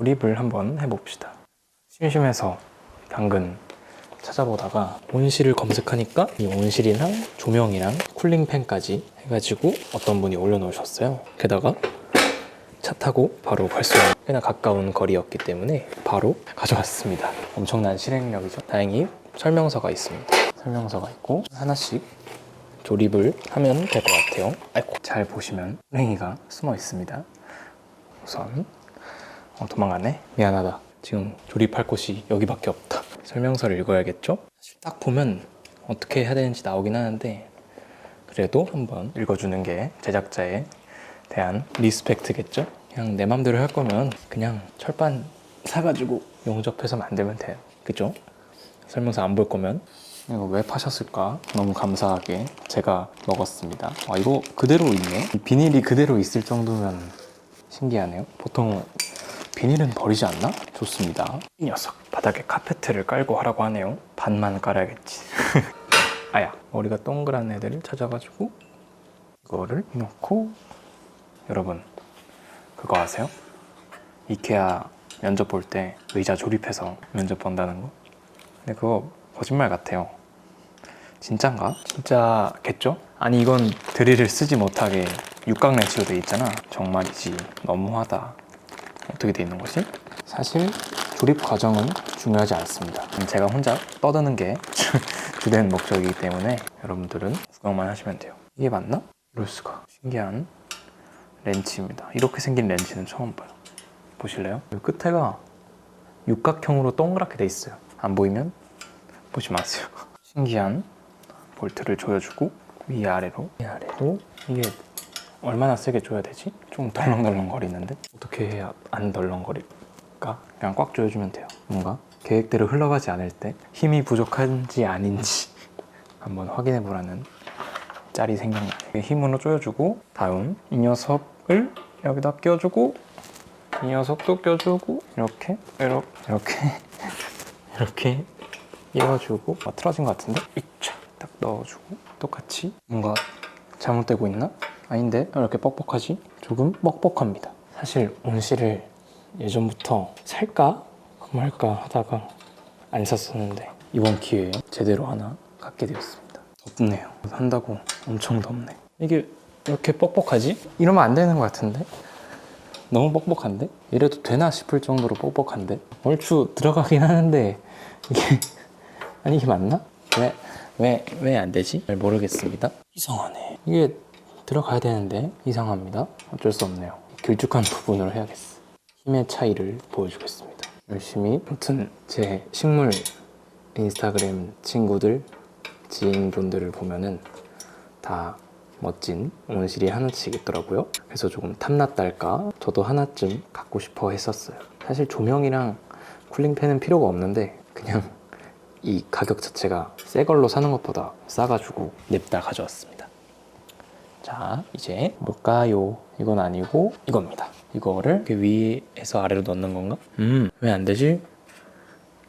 조립을 한번 해봅시다. 심심해서 당근 찾아보다가 온실을 검색하니까 이 온실이랑 조명이랑 쿨링팬까지 해가지고 어떤 분이 올려놓으셨어요. 게다가 차 타고 바로 있는 꽤나 가까운 거리였기 때문에 바로 가져왔습니다. 엄청난 실행력이죠. 다행히 설명서가 있습니다. 설명서가 있고 하나씩 조립을 하면 될 것 같아요. 아이고, 잘 보시면 랭이가 숨어 있습니다. 우선 어, 도망가네. 미안하다. 지금 조립할 곳이 여기밖에 없다. 설명서를 읽어야겠죠? 사실 딱 보면 어떻게 해야 되는지 나오긴 하는데 그래도 한번 읽어주는 게 제작자에 대한 리스펙트겠죠? 그냥 내 맘대로 할 거면 그냥 철판 사가지고 용접해서 만들면 돼요. 그죠? 설명서 안 볼 거면 이거 왜 파셨을까? 너무 감사하게 제가 먹었습니다. 아, 이거 그대로 있네? 이 비닐이 그대로 있을 정도면 신기하네요. 보통 비닐은 버리지 않나? 좋습니다. 이 녀석 바닥에 카페트를 깔고 하라고 하네요. 반만 깔아야겠지. 아야 머리가 동그란 애들을 찾아가지고 이거를 놓고 여러분 그거 아세요? 이케아 면접 볼 때 의자 조립해서 면접 본다는 거? 근데 그거 거짓말 같아요. 진짠가? 진짜겠죠? 아니 이건 드릴을 쓰지 못하게 육각 렌치로 돼 있잖아. 정말이지 너무하다. 어떻게 돼 있는 거지? 사실 조립 과정은 중요하지 않습니다. 제가 혼자 떠드는 게 주된 목적이기 때문에 여러분들은 구경만 하시면 돼요. 이게 맞나? 이럴 수가. 신기한 렌치입니다. 이렇게 생긴 렌치는 처음 봐요. 보실래요? 이 끝에가 육각형으로 동그랗게 돼 있어요. 안 보이면 보지 마세요. 신기한 볼트를 조여주고 위아래로 위아래로 이게 얼마나 세게 줘야 되지? 좀 덜렁덜렁 거리는데 어떻게 해야 안 덜렁거릴까? 그냥 꽉 조여주면 돼요. 뭔가 계획대로 흘러가지 않을 때 힘이 부족한지 아닌지 한번 확인해 보라는 짤이 생각나요. 힘으로 조여주고 다음 이 녀석을 여기다 껴주고 이 녀석도 껴주고 이렇게 이렇게 이렇게 이렇게 끼워주고 아, 틀어진 것 같은데 이차 딱 넣어주고 똑같이 뭔가 잘못되고 있나? 아닌데 왜 이렇게 뻑뻑하지? 조금 뻑뻑합니다. 사실 온실을 예전부터 살까 말까 하다가 안 샀었는데 이번 기회에 제대로 하나 갖게 되었습니다. 덥네요. 한다고 엄청 덥네. 이게 왜 이렇게 뻑뻑하지? 이러면 안 되는 것 같은데? 너무 뻑뻑한데? 이래도 되나 싶을 정도로 뻑뻑한데? 얼추 들어가긴 하는데 이게 아니 이게 맞나? 왜 왜 왜 안 되지? 잘 모르겠습니다. 이상하네. 이게 들어가야 되는데 이상합니다. 어쩔 수 없네요. 길쭉한 부분으로 해야겠어. 힘의 차이를 보여주겠습니다. 열심히 아무튼 제 식물 인스타그램 친구들 지인분들을 보면은 다 멋진 온실이 하나씩 있더라고요. 그래서 조금 탐났달까 저도 하나쯤 갖고 싶어 했었어요. 사실 조명이랑 쿨링팬은 필요가 없는데 그냥 이 가격 자체가 새 걸로 사는 것보다 싸가지고 냅다 가져왔습니다. 자, 이제 뭘까요? 이건 아니고 이겁니다. 이거를 위에서 아래로 넣는 건가? 음, 왜 안 되지?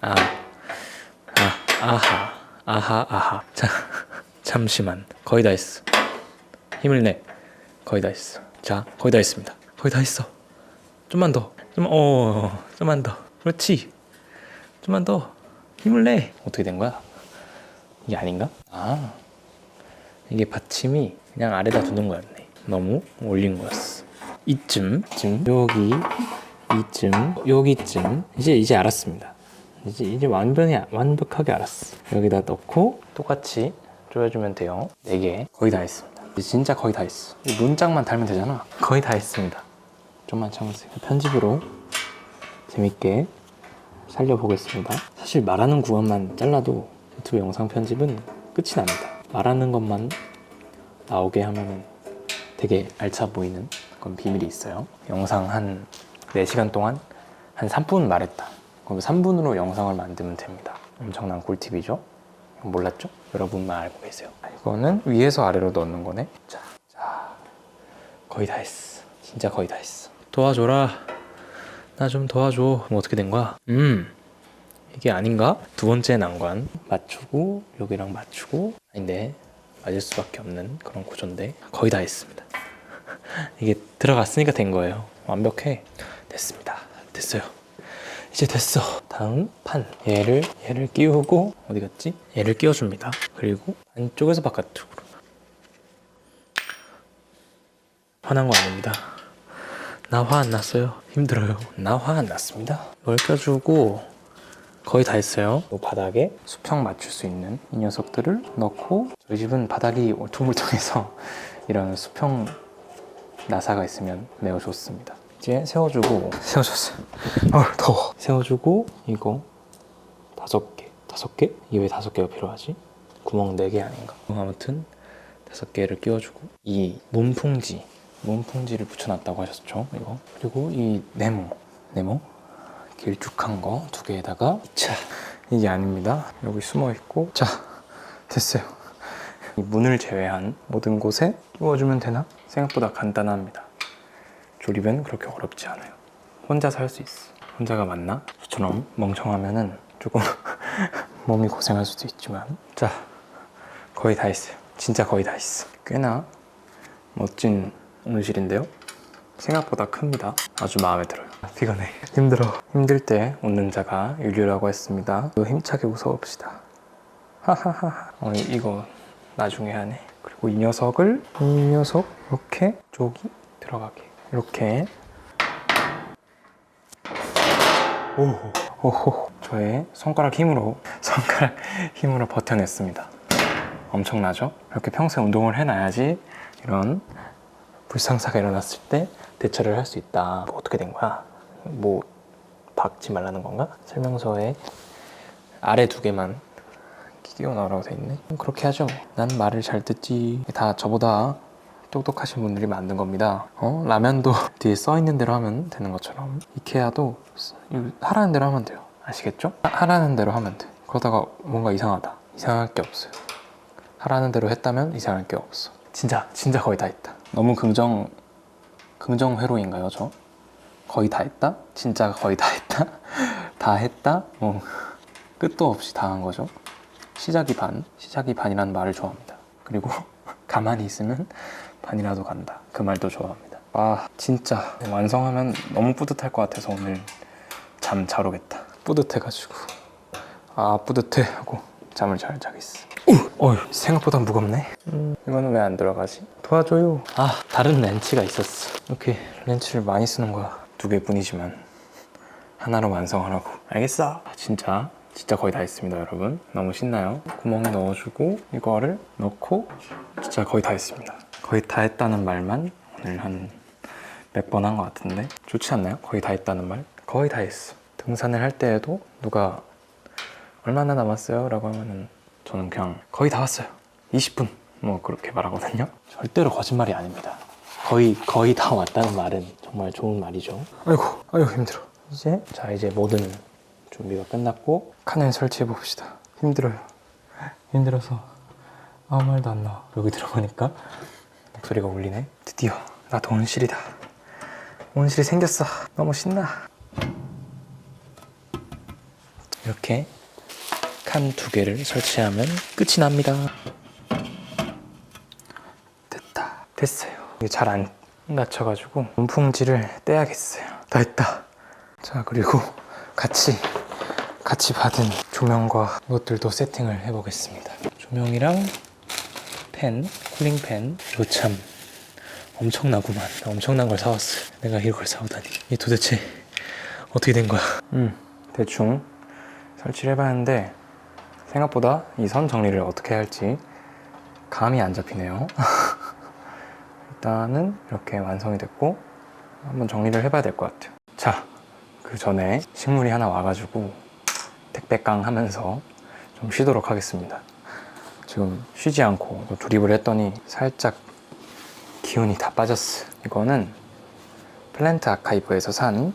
아, 아, 아하, 아하, 아하. 자, 잠시만. 거의 다 했어. 힘을 내. 거의 다 했어. 자, 거의 다 했습니다. 거의 다 했어. 좀만 더. 좀, 어, 좀만 더. 그렇지. 좀만 더. 힘을 내. 어떻게 된 거야? 이게 아닌가? 아, 이게 받침이 그냥 아래다 두는 거였네. 너무 올린 거였어. 이쯤, 쯤, 여기, 이쯤, 여기쯤. 이제 이제 알았습니다. 이제 이제 완전히 완벽하게 알았어. 여기다 넣고 똑같이 조여주면 돼요. 네 개 거의 다 했습니다. 진짜 거의 다 했어. 이 문짝만 달면 되잖아. 거의 다 했습니다. 좀만 참으세요. 편집으로 재밌게 살려보겠습니다. 사실 말하는 구간만 잘라도 유튜브 영상 편집은 끝이 납니다. 말하는 것만 나오게 하면은 되게 알차 보이는 그런 비밀이 있어요. 영상 한 4시간 동안 한 3분 말했다. 그럼 3분으로 영상을 만들면 됩니다. 엄청난 꿀팁이죠? 몰랐죠? 여러분만 알고 계세요. 이거는 위에서 아래로 넣는 거네. 자, 자, 거의 다 했어. 진짜 거의 다 했어. 도와줘라. 나 좀 도와줘. 그럼 어떻게 된 거야? 음, 이게 아닌가? 두 번째 난관 맞추고 여기랑 맞추고 아닌데 맞을 수밖에 없는 그런 구조인데 거의 다 했습니다. 이게 들어갔으니까 된 거예요. 완벽해. 됐습니다. 됐어요. 이제 됐어. 다음 판. 얘를 얘를 끼우고 어디 갔지? 얘를 끼워줍니다. 그리고 안쪽에서 바깥쪽으로. 화난 거 아닙니다. 나 화 안 났어요. 힘들어요. 나 화 안 났습니다. 껴주고 거의 다 했어요. 이 바닥에 수평 맞출 수 있는 이 녀석들을 넣고 저희 집은 바닥이 울퉁불퉁해서 이런 수평 나사가 있으면 매우 좋습니다. 이제 세워주고 세워줬어요. 어 더워. 세워주고 이거 다섯 개, 다섯 개? 이게 왜 다섯 개가 필요하지? 구멍 네 개 아닌가? 아무튼 다섯 개를 끼워주고 이 문풍지, 문풍지를 붙여놨다고 하셨죠? 이거 그리고 이 네모, 네모 길쭉한 거 두 개에다가 자 이게 아닙니다. 여기 숨어 있고 자 됐어요. 이 문을 제외한 모든 곳에 끼워주면 되나? 생각보다 간단합니다. 조립은 그렇게 어렵지 않아요. 혼자서 할 수 있어. 혼자가 맞나? 저처럼 멍청하면은 조금 몸이 고생할 수도 있지만 자 거의 다 했어요. 진짜 거의 다 했어. 꽤나 멋진 온실인데요. 생각보다 큽니다. 아주 마음에 들어요. 피곤해. 힘들어. 힘들 때 웃는 자가 윤류라고 했습니다. 또 힘차게 웃어봅시다. 하하하. 어, 이거 나중에 하네. 그리고 이 녀석을 이 녀석 이렇게 쪽이 들어가게 이렇게. 오호. 오호. 저의 손가락 힘으로 손가락 힘으로 버텨냈습니다. 엄청나죠? 이렇게 평소에 운동을 해놔야지 이런 불상사가 일어났을 때 대처를 할 수 있다. 뭐 어떻게 된 거야? 뭐 박지 말라는 건가? 설명서에 아래 두 개만 끼워 넣으라고 돼 있네. 그렇게 하죠. 난 말을 잘 듣지. 다 저보다 똑똑하신 분들이 만든 겁니다. 어? 라면도 뒤에 써 있는 대로 하면 되는 것처럼 이케아도 하라는 대로 하면 돼요. 아시겠죠? 하- 하라는 대로 하면 돼. 그러다가 뭔가 이상하다. 이상할 게 없어요. 하라는 대로 했다면 이상할 게 없어. 진짜 진짜 거의 다 했다. 너무 긍정 긍정 회로인가요, 저? 거의 다 했다? 진짜 거의 다 했다? 다 했다? 뭐 끝도 없이 다 한 거죠. 시작이 반, 시작이 반이라는 말을 좋아합니다. 그리고 가만히 있으면 반이라도 간다. 그 말도 좋아합니다. 아, 진짜 완성하면 너무 뿌듯할 것 같아서 오늘 잠 잘 오겠다. 뿌듯해가지고 아 뿌듯해 하고 잠을 잘 자겠어. 어, 생각보다 무겁네. 음, 이거는 왜 안 들어가지? 도와줘요. 아, 다른 렌치가 있었어. 이렇게 렌치를 많이 쓰는 거야. 두 개뿐이지만 하나로 완성하라고. 알겠어. 아, 진짜 진짜 거의 다 했습니다, 여러분. 너무 신나요. 구멍에 넣어주고 이거를 넣고 진짜 거의 다 했습니다. 거의 다 했다는 말만 오늘 한 몇 번 한 것 같은데 좋지 않나요? 거의 다 했다는 말. 거의 다 했어. 등산을 할 때에도 누가 얼마나 남았어요? 라고 하면은 저는 그냥 거의 다 왔어요. 20분. 뭐 그렇게 말하거든요. 절대로 거짓말이 아닙니다. 거의 거의 다 왔다는 말은 정말 좋은 말이죠. 아이고, 아이고 힘들어. 이제 자 이제 모든 준비가 끝났고 칸을 설치해 봅시다. 힘들어요. 힘들어서 아무 말도 안 나와. 여기 들어보니까 목소리가 울리네. 드디어 나도 온실이다. 온실이 생겼어. 너무 신나. 이렇게 칸 두 개를 설치하면 끝이 납니다. 됐다. 됐어요. 이게 잘안 갇혀가지고 문풍지를 떼야겠어요. 다 했다. 자 그리고 같이 같이 받은 조명과 이것들도 세팅을 해보겠습니다. 조명이랑 펜, 쿨링펜. 이거 참 엄청나구만. 엄청난 걸 사왔어. 내가 이걸 사오다니. 이게 도대체 어떻게 된 거야? 음, 대충 설치를 해봤는데 생각보다 이 선 정리를 어떻게 할지 감이 안 잡히네요. 일단은 이렇게 완성이 됐고 한번 정리를 해봐야 될 것 같아요. 자, 그 전에 식물이 하나 와가지고 택배깡 하면서 좀 쉬도록 하겠습니다. 지금 쉬지 않고 또 조립을 했더니 살짝 기운이 다 빠졌어. 이거는 플랜트 아카이브에서 산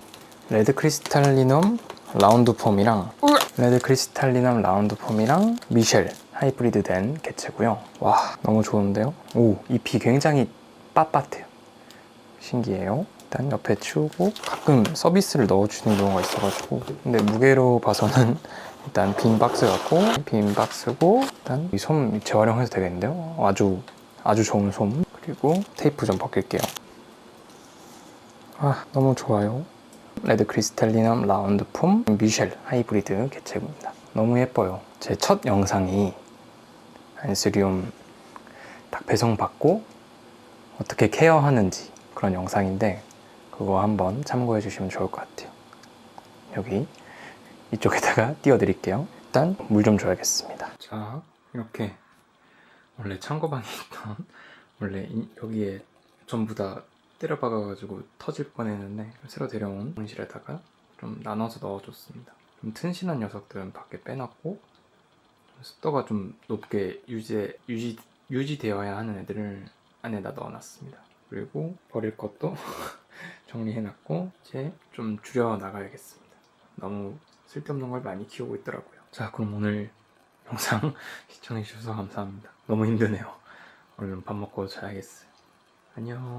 레드 크리스탈리넘 라운드 폼이랑 레드 크리스탈리넘 라운드 폼이랑 미셸 하이브리드 된 개체고요. 와 너무 좋은데요? 오 잎이 굉장히 빳빳해요. 신기해요. 일단 옆에 치우고 가끔 서비스를 넣어주는 경우가 있어가지고 근데 무게로 봐서는 일단 빈 박스 같고 빈 박스고 일단 이 솜 재활용해도 되겠는데요? 아주 아주 좋은 솜 그리고 테이프 좀 벗길게요. 아 너무 좋아요. 레드 크리스탈리넘 라운드 폼 미셸 하이브리드 개체구입니다. 너무 예뻐요. 제 첫 영상이 안스리움 딱 배송 받고 어떻게 케어하는지 그런 영상인데 그거 한번 참고해 주시면 좋을 것 같아요. 여기 이쪽에다가 띄워드릴게요. 일단 물 좀 줘야겠습니다. 자, 이렇게 원래 창고방에 있던 원래 이- 여기에 전부 다 때려박아가지고 터질 뻔했는데 새로 데려온 온실에다가 좀 나눠서 넣어줬습니다. 좀 튼실한 녀석들은 밖에 빼놨고 좀 습도가 좀 높게 유지 유지 유지되어야 하는 애들을 안에다 넣어놨습니다. 그리고 버릴 것도 정리해놨고 이제 좀 줄여 나가야겠습니다. 너무 쓸데없는 걸 많이 키우고 있더라고요. 자, 그럼 오늘 영상 시청해주셔서 감사합니다. 너무 힘드네요. 얼른 밥 먹고 자야겠어요. 안녕.